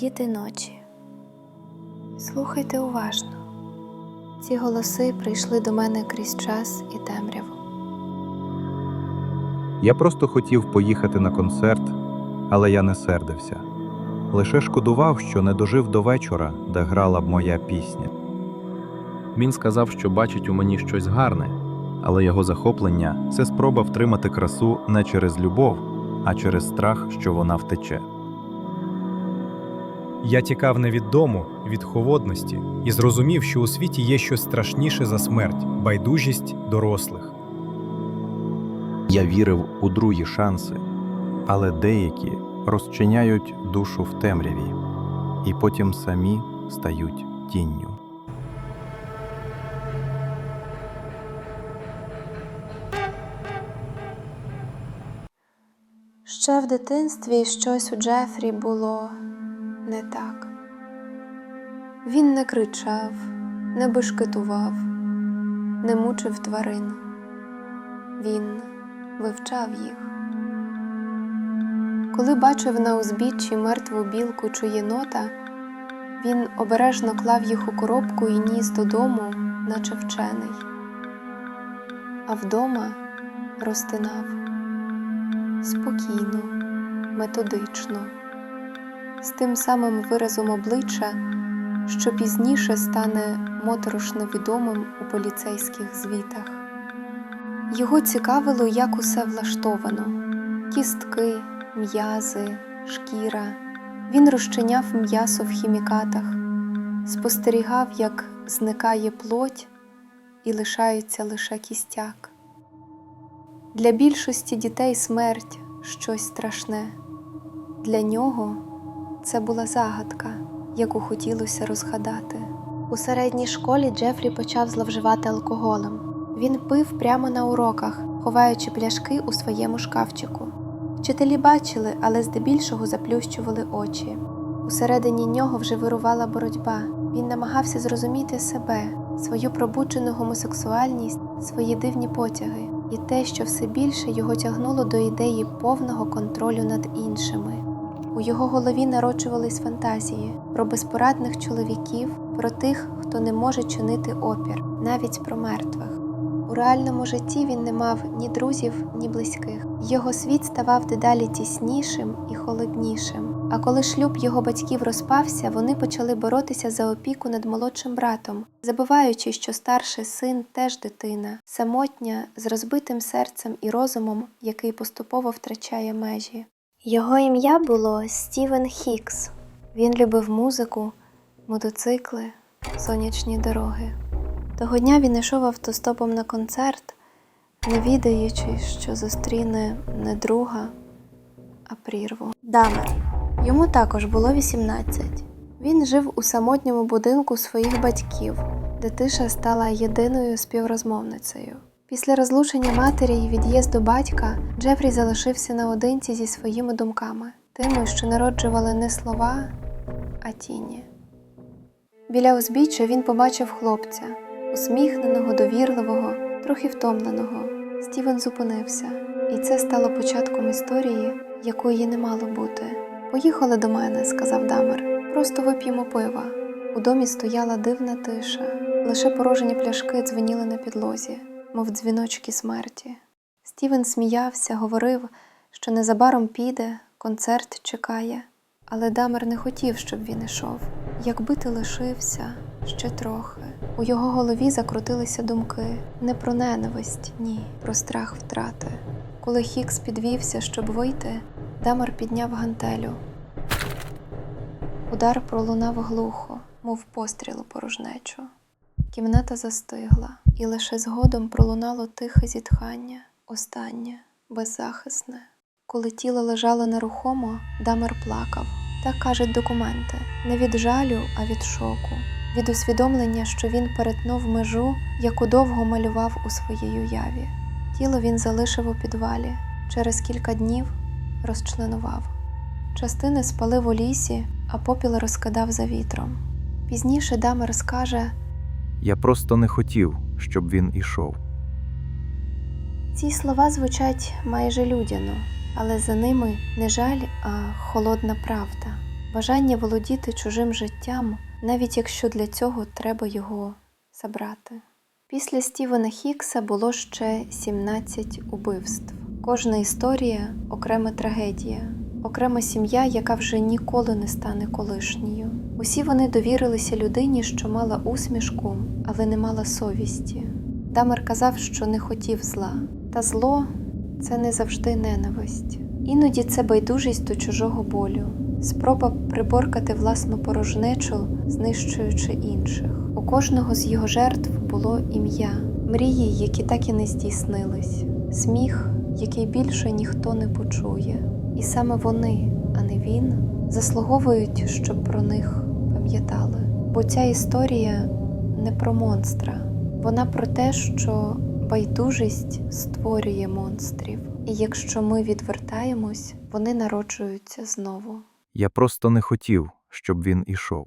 Діти ночі. Слухайте уважно. Ці голоси прийшли до мене крізь час і темряву. Я просто хотів поїхати на концерт, але я не сердився. Лише шкодував, що не дожив до вечора, де грала б моя пісня. Він сказав, що бачить у мені щось гарне, але його захоплення це спроба втримати красу не через любов, а через страх, що вона втече. Я тікав не від дому, від холодності, і зрозумів, що у світі є щось страшніше за смерть байдужість дорослих. Я вірив у другі шанси, але деякі розчиняють душу в темряві, і потім самі стають тінню. Ще в дитинстві щось у Джефрі було не так. Він не кричав, не бешкетував, не мучив тварин. Він вивчав їх. Коли бачив на узбіччі мертву білку чи єнота, він обережно клав їх у коробку і ніс додому, наче вчений, а вдома розтинав спокійно, методично, з тим самим виразом обличчя, що пізніше стане моторошно відомим у поліцейських звітах. Його цікавило, як усе влаштовано: кістки, м'язи, шкіра. Він розчиняв м'ясо в хімікатах, спостерігав, як зникає плоть і лишається лише кістяк. Для більшості дітей смерть щось страшне. Для нього це була загадка, яку хотілося розгадати. У середній школі Джефрі почав зловживати алкоголем. Він пив прямо на уроках, ховаючи пляшки у своєму шкафчику. Вчителі бачили, але здебільшого заплющували очі. Усередині нього вже вирувала боротьба. Він намагався зрозуміти себе, свою пробуджену гомосексуальність, свої дивні потяги і те, що все більше його тягнуло до ідеї повного контролю над іншими. У його голові народжувались фантазії про безпорадних чоловіків, про тих, хто не може чинити опір, навіть про мертвих. У реальному житті він не мав ні друзів, ні близьких. Його світ ставав дедалі тіснішим і холоднішим. А коли шлюб його батьків розпався, вони почали боротися за опіку над молодшим братом, забуваючи, що старший син теж дитина, самотня, з розбитим серцем і розумом, який поступово втрачає межі. Його ім'я було Стівен Хікс. Він любив музику, мотоцикли, сонячні дороги. Того дня він йшов автостопом на концерт, не відаючи, що зустріне не друга, а прірву. Дамер. Йому також було 18. Він жив у самотньому будинку своїх батьків, де тиша стала єдиною співрозмовницею. Після розлучення матері і від'їзду батька Джефрі залишився наодинці зі своїми думками, тими, що народжували не слова, а тіні. Біля узбіччя він побачив хлопця, усміхненого, довірливого, трохи втомленого. Стівен зупинився, і це стало початком історії, якої не мало бути. Поїхали до мене, сказав Дамер. Просто вип'ємо пива. У домі стояла дивна тиша, лише порожені пляшки дзвеніли на підлозі, мов дзвіночки смерті. Стівен сміявся, говорив, що незабаром піде, концерт чекає. Але Дамер не хотів, щоб він ішов. Якби ти лишився ще трохи. У його голові закрутилися думки не про ненависть, ні, про страх втрати. Коли Хікс підвівся, щоб вийти, Дамер підняв гантелю. Удар пролунав глухо, мов постріл у порожнечу. Кімната застигла, і лише згодом пролунало тихе зітхання, останнє, беззахисне. Коли тіло лежало нерухомо, Дамер плакав. Так кажуть документи не від жалю, а від шоку, від усвідомлення, що він перетнув межу, яку довго малював у своїй уяві. Тіло він залишив у підвалі, через кілька днів розчленував. Частини спалив у лісі, а попіл розкидав за вітром. Пізніше Дамер скаже: Я просто не хотів, щоб він ішов. ці слова звучать майже людяно, але за ними не жаль, а холодна правда. бажання володіти чужим життям, навіть якщо для цього треба його забрати. Після Стівена Хікса було ще 17 убивств. Кожна історія окрема трагедія, окрема сім'я, яка вже ніколи не стане колишньою. Усі вони довірилися людині, що мала усмішку, але не мала совісті. Дамер казав, що не хотів зла. Та зло це не завжди ненависть. Іноді це байдужість до чужого болю, спроба приборкати власну порожнечу, знищуючи інших. У кожного з його жертв було ім'я, мрії, які так і не здійснились, сміх, який більше ніхто не почує. І саме вони, а не він, заслуговують, щоб про них пам'ятали. Бо ця історія не про монстра, вона про те, що байдужість створює монстрів. І якщо ми відвертаємось, вони народжуються знову. Я просто не хотів, щоб він ішов.